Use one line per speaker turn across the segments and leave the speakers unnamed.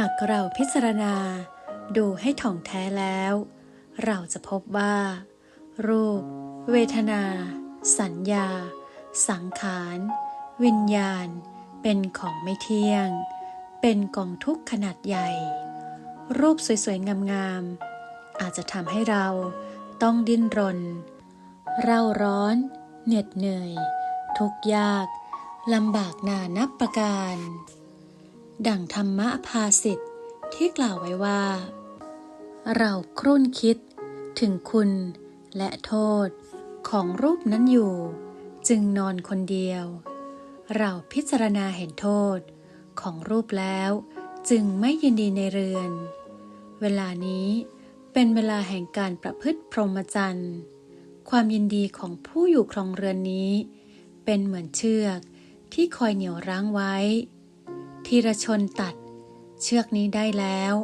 หากเราพิจารณาดูให้ถ่องแท้แล้ว เราจะพบว่า รูป เวทนา สัญญา สังขาร วิญญาณ เป็นของไม่เที่ยง เป็นกองทุกข์ขนาดใหญ่ รูปสวยๆ งามๆ อาจจะทำให้เราต้องดิ้นรน เร่าร้อน เหน็ดเหนื่อย ทุกยากลำบากนานับประการ ดั่งธรรมะภาสิทธิ์ที่กล่าวไว้ว่า เราครุ่นคิดถึงคุณและโทษของรูปนั้นอยู่ จึงนอนคนเดียว เราพิจารณาเห็นโทษของรูปแล้วจึงไม่ยินดีในเรือน เวลานี้เป็นเวลาแห่งการประพฤติพรหมจรรย์ ความยินดีของผู้อยู่ครองเรือนนี้ เป็นเหมือนเชือกที่คอยเหนี่ยวรั้งไว้ ทีรชนตัด เชือกนี้ได้แล้ว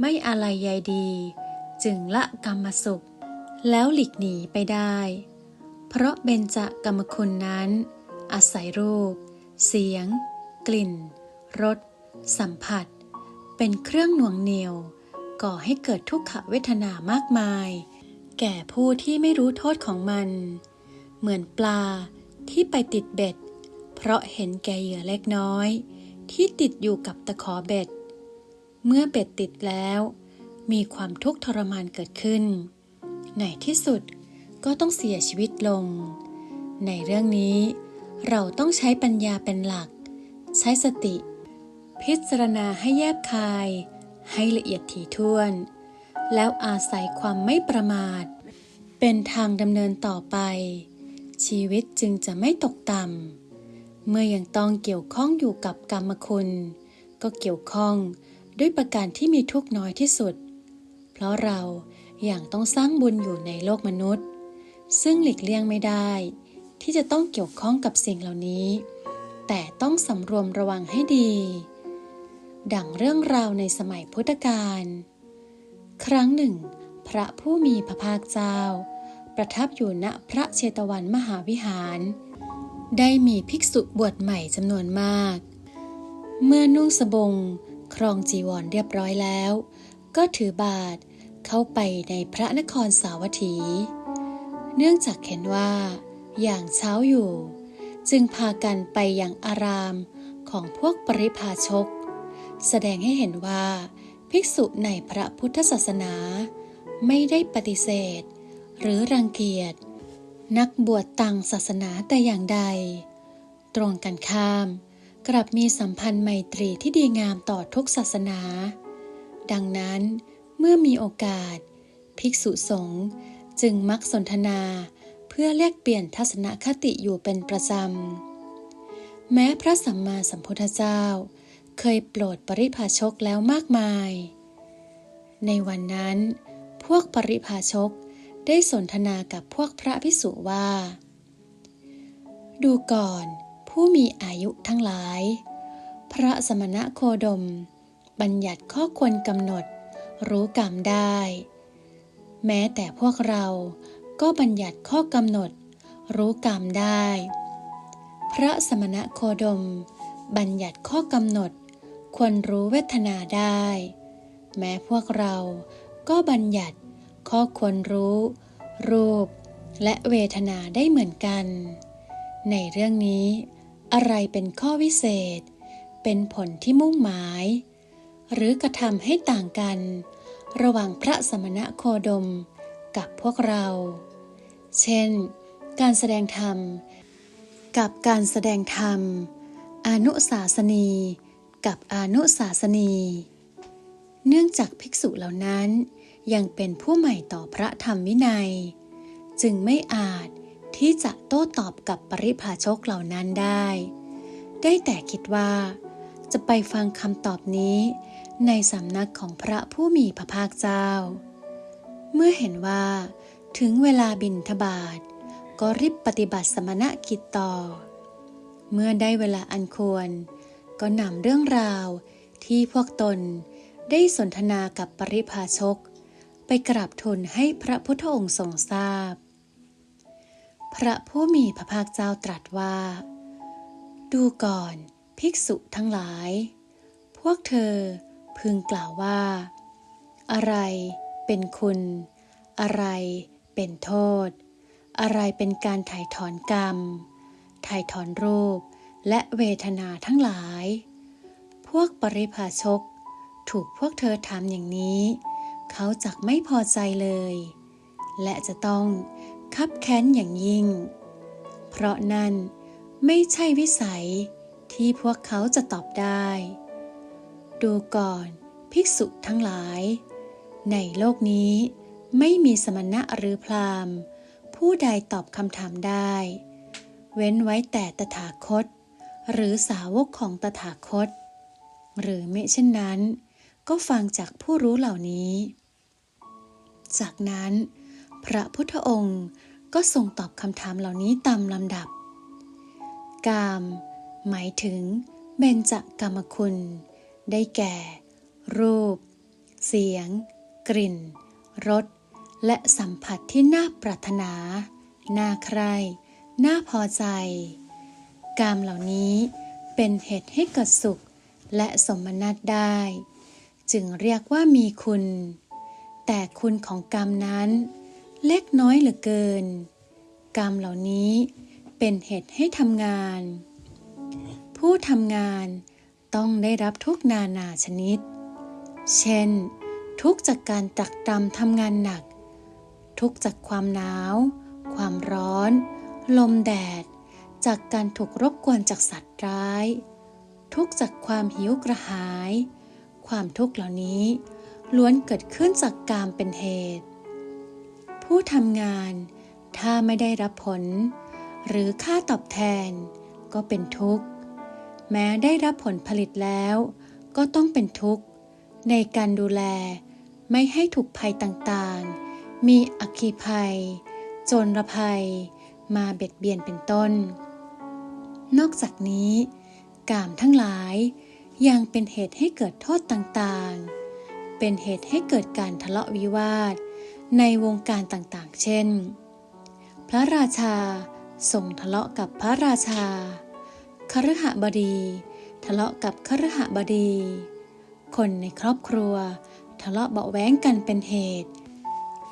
ไม่อะไรใยดี จึงละกรรมสุข แล้วหลีกหนีไปได้ เพราะเบญจกรรมคุณนั้น อาศัยรูป เสียง กลิ่นรสสัมผัส เป็นเครื่องหน่วงเหนียว ก่อให้เกิดทุกขเวทนามากมาย แก่ผู้ที่ไม่รู้โทษของมัน เหมือนปลาที่ไปติดเบ็ด เพราะเห็นแก่เหยื่อเล็กน้อย ที่ติดอยู่กับตะขอเบ็ด เมื่อเบ็ดติดแล้ว มีความทุกข์ทรมานเกิดขึ้น ในที่สุดก็ต้องเสียชีวิตลง ในเรื่องนี้ เราต้องใช้ปัญญาเป็นหลัก ใช้สติ พิจารณาให้แยบคาย ให้ละเอียดถี่ถ้วน แล้วอาศัยความไม่ประมาท เป็นทางดำเนินต่อไป ชีวิตจึงจะไม่ตกต่ำ เมื่อยังต้องเกี่ยวข้องอยู่กับกรรมคุณ ก็เกี่ยวข้องด้วยประการที่มีทุกน้อยที่สุด เพราะเราอย่างต้องสร้างบุญอยู่ในโลกมนุษย์ ซึ่งหลีกเลี่ยงไม่ได้ ที่จะต้องเกี่ยวข้องกับสิ่งเหล่านี้ แต่ต้องสำรวมระวังให้ดี ดังเรื่องราวในสมัยพุทธกาลครั้งหนึ่ง พระผู้มีพระภาคเจ้า ประทับอยู่ณพระเชตวันมหาวิหาร ได้มีภิกษุบวชใหม่จำนวนมาก เมื่อนุ่งสบง ครองจีวรเรียบร้อยแล้ว ก็ถือบาทเข้าไปในพระนครสาวัตถี เนื่องจากเห็นว่า อย่างเช้าอยู่ จึงพากันไปยังอารามของพวกปริพาชก แสดงให้เห็นว่า ภิกษุในพระพุทธศาสนา ไม่ได้ปฏิเสธ หรือรังเกียจ นักบวชต่างศาสนาแต่อย่างใด ตรงกันข้าม กลับมีสัมพันธ์ไมตรีที่ดีงามต่อทุกศาสนา ดังนั้นเมื่อมีโอกาส ภิกษุสงฆ์จึงมักสนทนาเพื่อแลกเปลี่ยนทัศนคติอยู่เป็นประจำ แม้พระสัมมาสัมพุทธเจ้า เคยโปรดปริภาชกแล้วมากมาย ในวันนั้น พวกปริภาชก ได้สนทนากับพวกพระภิกษุว่า ดูก่อน ผู้มีอายุทั้งหลาย พระสมณะโคดม บัญญัติข้อควรกำหนด รู้กรรมได้ แม้แต่พวกเราก็บัญญัติข้อกำหนด รู้กรรมได้ พระสมณะโคดม บัญญัติข้อกำหนด ควรรู้เวทนาได้ แม้พวกเราก็บัญญัติ ข้อควรรู้ รูป และเวทนาได้เหมือนกัน ในเรื่องนี้ อะไรเป็นข้อวิเศษ เป็นผลที่มุ่งหมาย หรือกระทำให้ต่างกัน ระหว่างพระสมณะโคดมกับพวกเรา เช่น การแสดงธรรม กับการแสดงธรรม อนุสาสนี กับอนุสาสนี เนื่องจากภิกษุเหล่านั้น ยังเป็นผู้ใหม่ต่อพระธรรมวินัย จึงไม่อาจที่จะโต้ตอบกับปริพาชกเหล่านั้นได้ ได้แต่คิดว่า จะไปฟังคำตอบนี้ ในสำนักของพระผู้มีพระภาคเจ้า เมื่อเห็นว่า ถึงเวลาบินทบาทก็รีบปฏิบัติสมณกิจต่อ เมื่อได้เวลาอันควร ก็นำเรื่องราวที่พวกตน ได้สนทนากับปริพาชก ไปกราบทูลให้พระพุทธองค์ทรงทราบพระผู้มีพระภาคเจ้าตรัสว่า ดูก่อน ภิกษุทั้งหลาย พวกเธอพึงกล่าวว่า อะไรเป็นคุณ อะไรเป็นโทษ อะไรเป็นการถ่ายถอนกรรม ถ่ายถอนรูปและเวทนาทั้งหลาย พวกปริภาชก ถูกพวกเธอถามอย่างนี้ เขาจักไม่พอใจเลย และจะต้องคับแค้นอย่างยิ่ง เพราะนั่นไม่ใช่วิสัยที่พวกเขาจะตอบได้ ดูก่อนภิกษุทั้งหลาย ในโลกนี้ไม่มีสมณะหรือพราหมณ์ ผู้ใดตอบคำถามได้ เว้นไว้แต่ตถาคต หรือสาวกของตถาคต หรือไม่เช่นนั้น ก็ฟังจากผู้รู้เหล่านี้ จากนั้น พระพุทธองค์ก็ทรงตอบคำถามเหล่านี้ตามลำดับ กาม หมายถึงเบญจกรรมคุณ ได้แก่ รูป เสียง กลิ่น รส และสัมผัสที่น่าปรารถนา น่าใคร่น่าพอใจ กามเหล่านี้เป็นเหตุให้เกิดสุขและสมนัตได้ จึงเรียกว่ามีคุณ แต่คุณของกรรมนั้น เล็กน้อยเหลือเกิน กรรมเหล่านี้เป็นเหตุให้ทำงาน ผู้ทำงานต้องได้รับทุกนานาชนิด เช่น ทุกจากการตักตำทำงานหนัก ทุกจากความหนาว ความร้อน ลมแดด จากการถูกรบกวนจากสัตว์ร้าย ทุกจากความหิวกระหาย ความทุกข์เหล่านี้ล้วนเกิดขึ้นจากกามเป็นเหตุ ผู้ทำงานถ้าไม่ได้รับผล หรือค่าตอบแทนก็เป็นทุกข์ แม้ได้รับผลผลิตแล้ว ก็ต้องเป็นทุกข์ ในการดูแลไม่ให้ถูกภัยต่างๆ มีอัคคีภัย โจรภัย มาเบียดเบียนเป็นต้น นอกจากนี้กามทั้งหลาย ยังเป็นเหตุให้เกิดโทษต่างๆ เป็นเหตุให้เกิดการทะเลาะวิวาท ในวงการต่างๆ เช่น พระราชาส่งทะเลาะกับพระราชาคฤหบดี ทะเลาะกับคฤหบดี คนในครอบครัว ทะเลาะเบาะแว้งกันเป็นเหตุ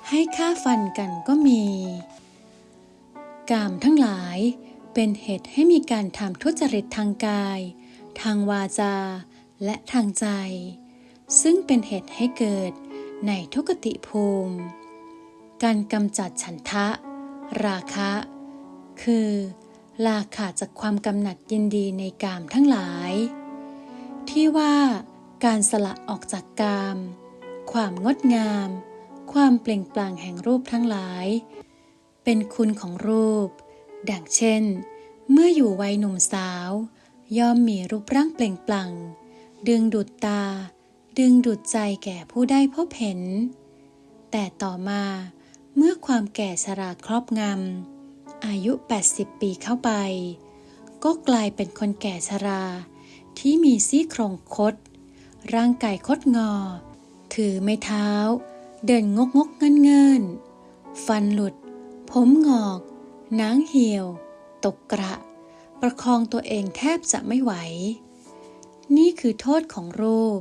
ให้ฆ่าฟันกันก็มี กามทั้งหลายเป็นเหตุให้มีการทำทุจริตทางกาย ทางวาจา และทางใจ ซึ่งเป็นเหตุให้เกิดในทุกติภูมิ การกำจัดฉันทะ ราคะ คือลาขาดจากความกำหนัดยินดีในกามทั้งหลาย ที่ว่าการสละออกจากกาม ความงดงาม ความเปล่งปลั่งแห่งรูปทั้งหลาย เป็นคุณของรูป ดังเช่น เมื่ออยู่วัยหนุ่มสาว ย่อมมีรูปร่างเปล่งปลั่ง ดึงดูดตา ดึงดูดใจแก่ผู้ได้พบเห็น แต่ต่อมาเมื่อความแก่ชราครอบงำ อายุ 80 ปีเข้าไป ก็กลายเป็นคนแก่ชรา ที่มีซี่โครงคด ร่างกายคดงอ ถือไม้เท้า เดินงกงกเงินเงินฟันหลุด ผมงอก หนังเหี่ยว ตกกระ ประคองตัวเองแทบจะไม่ไหว นี่คือโทษของรูป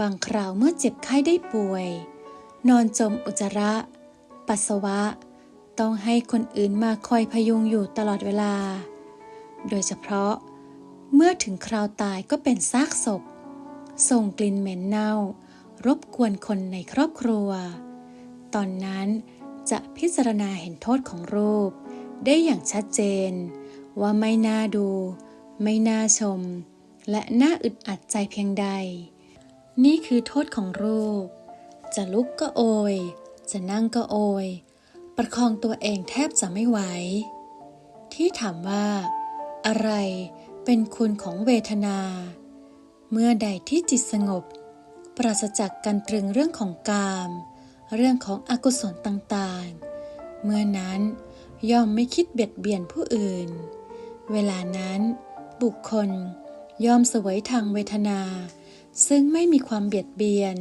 บางคราวเมื่อเจ็บไข้ได้ป่วย นอนจมอุจจาระ ปัสสาวะ ต้องให้คนอื่นมาคอยพยุงอยู่ตลอดเวลา โดยเฉพาะ เมื่อถึงคราวตายก็เป็นซากศพ ส่งกลิ่นเหม็นเน่า รบกวนคนในครอบครัว ตอนนั้นจะพิจารณาเห็นโทษของรูปได้อย่างชัดเจน ว่าไม่น่าดู ไม่น่าชม และน่าอึดอัดใจเพียงใด นี่คือโทษของรูป จะลุกก็โอย จะนั่งก็โอย ประคองตัวเองแทบจะไม่ไหว ที่ถามว่า อะไรเป็นคุณของเวทนา เมื่อใดที่จิตสงบ ปราศจากการตรึงเรื่องของกาม เรื่องของอกุศลต่างๆ เมื่อนั้นย่อมไม่คิดเบียดเบียนผู้อื่น เวลานั้น บุคคลย่อมเสวยทางเวทนา ซึ่งไม่มีความเบียดเบียน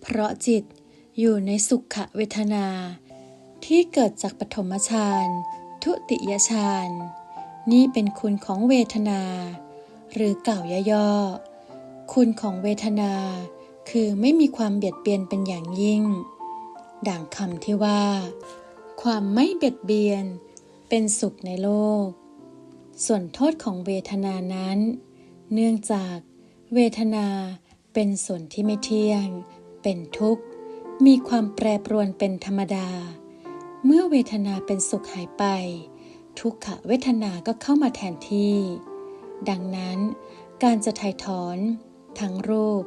เพราะจิตอยู่ในสุขเวทนา ที่เกิดจากปฐมฌานทุติยฌานนี่เป็นคุณของเวทนา หรือกล่าวย่อๆคุณของเวทนา คือไม่มีความเบียดเบียนเป็นอย่างยิ่ง ดังคำที่ว่า ความไม่เบียดเบียน เป็นสุขในโลก ส่วนโทษของเวทนานั้น เนื่องจากเวทนาเป็นส่วนที่ไม่เที่ยง เป็นทุกข์ มีความแปรปรวนเป็นธรรมดา เมื่อเวทนาเป็นสุขหายไป ทุกขเวทนาก็เข้ามาแทนที่ ดังนั้น การจะถ่ายถอน ทั้งรูป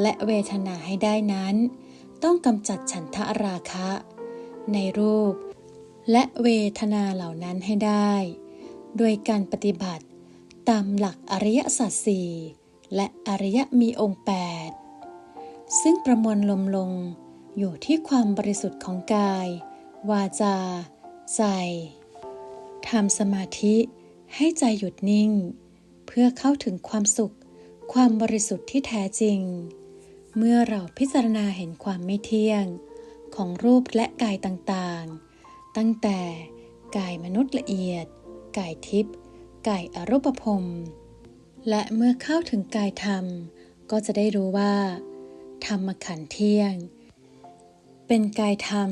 และเวทนาให้ได้นั้น ต้องกำจัดฉันทะราคะ ในรูป และเวทนาเหล่านั้นให้ได้ โดยการปฏิบัติ ตามหลักอริยสัจสี่และอริยมีองค์ 8 ซึ่งประมวลลมลงอยู่ที่ความบริสุทธิ์ของกาย วาจา ใจทำสมาธิให้ใจหยุดนิ่ง เพื่อเข้าถึงความสุข ความบริสุทธิ์ที่แท้จริง เมื่อเราพิจารณาเห็นความไม่เที่ยง ของรูปและกายต่างๆ ตั้งแต่กายมนุษย์ละเอียด กายทิพย์กายอรูปภพและเมื่อเข้าถึงกายธรรม ก็จะได้รู้ว่า ธรรมขันธ์เที่ยง เป็นกายธรรม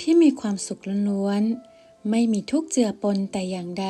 ที่มีความสุขล้วนๆไม่มีทุกข์เจือปนแต่อย่างใด